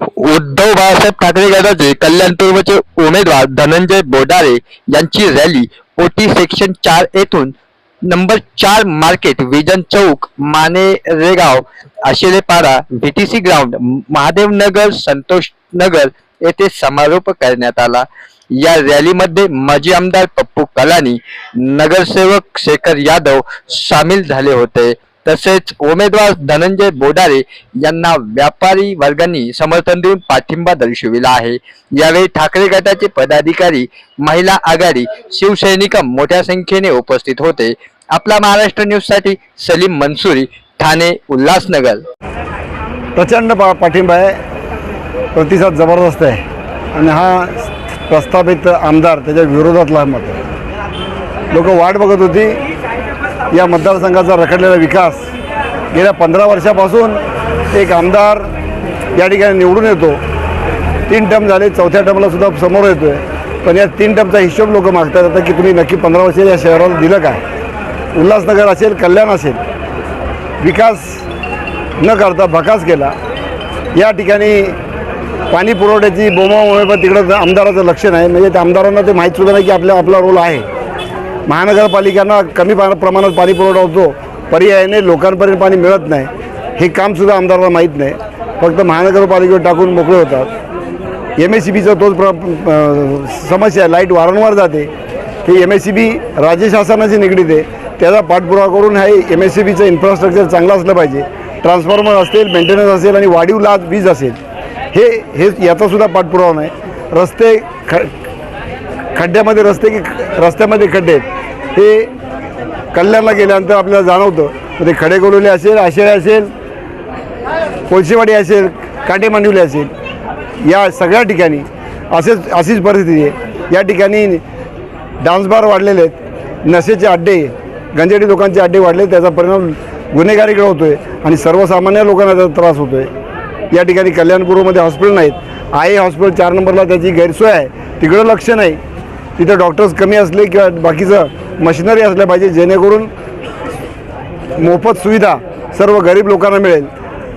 उद्धव बाळासाहेब ठाकरे गटाचे कल्याण पूर्वचे उमेदवार धनंजय बोडारे यांची रॅली ओटी सेक्शन चार येथून नंबर चार मार्केट विजन चौक मानेरेगाव आशिरेपाडा व्हीटीसी ग्राउंड महादेव नगर संतोष नगर येथे समारोप करण्यात आला. या रॅलीमध्ये माजी आमदार पप्पू कलानी नगरसेवक शेखर यादव सामील झाले होते. तसेच उमेदवार धनंजय बोडारे यांना व्यापारी वर्गांनी समर्थन देऊन पाठिंबा दर्शविला आहे. यावेळी ठाकरे गटाचे पदाधिकारी महिला आघाडी शिवसैनिक मोठ्या संख्येने उपस्थित होते. आपला महाराष्ट्र न्यूजसाठी सलीम मनसुरी ठाणे उल्हासनगर. प्रचंड पा पाठिंबा आहे. प्रतिसाद जबरदस्त आहे. आणि हा प्रस्थापित आमदार त्याच्या विरोधातला मत लोक वाट बघत होती. या मतदारसंघाचा रखडलेला विकास गेल्या पंधरा वर्षापासून एक आमदार या ठिकाणी निवडून येतो. तीन टर्म झाले चौथ्या टर्मला सुद्धा समोर येतो आहे पण या तीन टर्मचा हिशोब लोक मागतात. आता की तुम्ही नक्की पंधरा वर्ष या शहराला दिलं काय? उल्हासनगर असेल कल्याण असेल विकास न करता भकास केला. या ठिकाणी पाणी पुरवठ्याची बोमा पण तिकडं आमदाराचं लक्ष नाही. म्हणजे त्या आमदारांना ते माहीत सुद्धा नाही की आपल्या आपला रोल आहे. महानगरपालिकांना कमी पा प्रमाणात पाणी पुरवठा होतो. पर्यायाने लोकांपर्यंत पाणी मिळत नाही. हे कामसुद्धा आमदाराला माहीत नाही. फक्त महानगरपालिकेवर टाकून मोकळे होतात. एम एस सी बीचा तोच प्र समस्या आहे. लाइट वारंवार जाते. हे एम एस सी बी राज्य शासनाशी निगडीत आहे. त्याचा पाठपुरावा करून हे एम एस सी बीचं इन्फ्रास्ट्रक्चर चांगलं असलं पाहिजे. ट्रान्सफॉर्मर असेल मेंटेनन्स असेल आणि वाढीव लाज वीज असेल. हे हे याचासुद्धा पाठपुरावा नाही. रस्ते ख खड्ड्यामध्ये रस्ते की रस्त्यामध्ये खड्डे आहेत. हे कल्याणला गेल्यानंतर आपल्याला जाणवतं. ते खडेकोलोले असेल आशेळे असेल कोळशेवाडी असेल काटे मांडवले असेल या सगळ्या ठिकाणी असेच अशीच परिस्थिती आहे. या ठिकाणी डान्सबार वाढलेले आहेत. नशेचे अड्डे गंजेडी लोकांचे अड्डे वाढले त्याचा परिणाम गुन्हेगारीकडे होतो आहे आणि सर्वसामान्य लोकांना त्याचा त्रास होतो आहे या ठिकाणी कल्याणपूर्वमध्ये हॉस्पिटल नाहीत. आहे हॉस्पिटल चार नंबरला त्याची गैरसोय आहे. तिकडं लक्ष नाही. तिथं डॉक्टर्स कमी असले किंवा बाकीचं मशिनरी असल्या पाहिजे जेणेकरून मोफत सुविधा सर्व गरीब लोकांना मिळेल.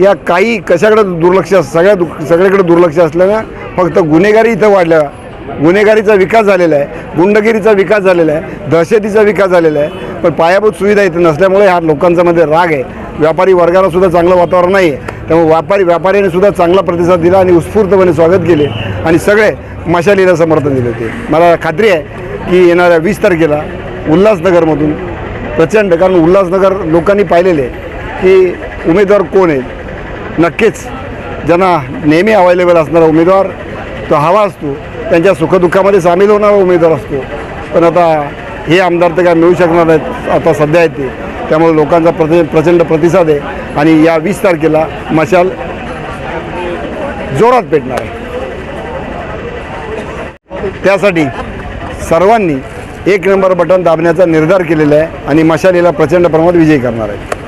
या काही कशाकडे दुर्लक्ष सगळ्या दु सगळीकडे दुर्लक्ष असल्यानं फक्त गुन्हेगारी इथं वाढल्या. गुन्हेगारीचा विकास झालेला आहे. गुंडगिरीचा विकास झालेला आहे. दहशतीचा विकास झालेला आहे. पण पायाभूत सुविधा इथं नसल्यामुळे हा लोकांचा मध्ये राग आहे. व्यापारी वर्गाला सुद्धा चांगलं वातावरण नाही आहे त्यामुळे व्यापारी व्यापाऱ्याने सुद्धा चांगला प्रतिसाद दिला आणि उत्स्फूर्तपणे स्वागत केले आणि सगळे मशालीला समर्थन दिले होते मला खात्री आहे की येणाऱ्या वीस तारखेला उल्हासनगरमधून प्रचंड कारण उल्हासनगर लोकांनी पाहिलेले आहे की उमेदवार कोण आहे? नक्कीच ज्यांना नेहमी अवेलेबल असणारा उमेदवार तो हवा असतो. त्यांच्या सुखदुःखामध्ये सामील होणारा उमेदवार असतो. पण आता हे आमदार तर काय मिळू शकणार नाहीत. आता सध्या आहेत ते. त्यामुळे लोकांचा प्रति प्रचंड प्रतिसाद आहे. आणि या वीस तारखेला मशाल जोरात पेटणार आहे. त्यासाठी सर्वांनी एक नंबर बटन दाबण्याचा निर्धार केलेला आहे आणि मशालीला प्रचंड प्रमाणात विजयी करणार आहे.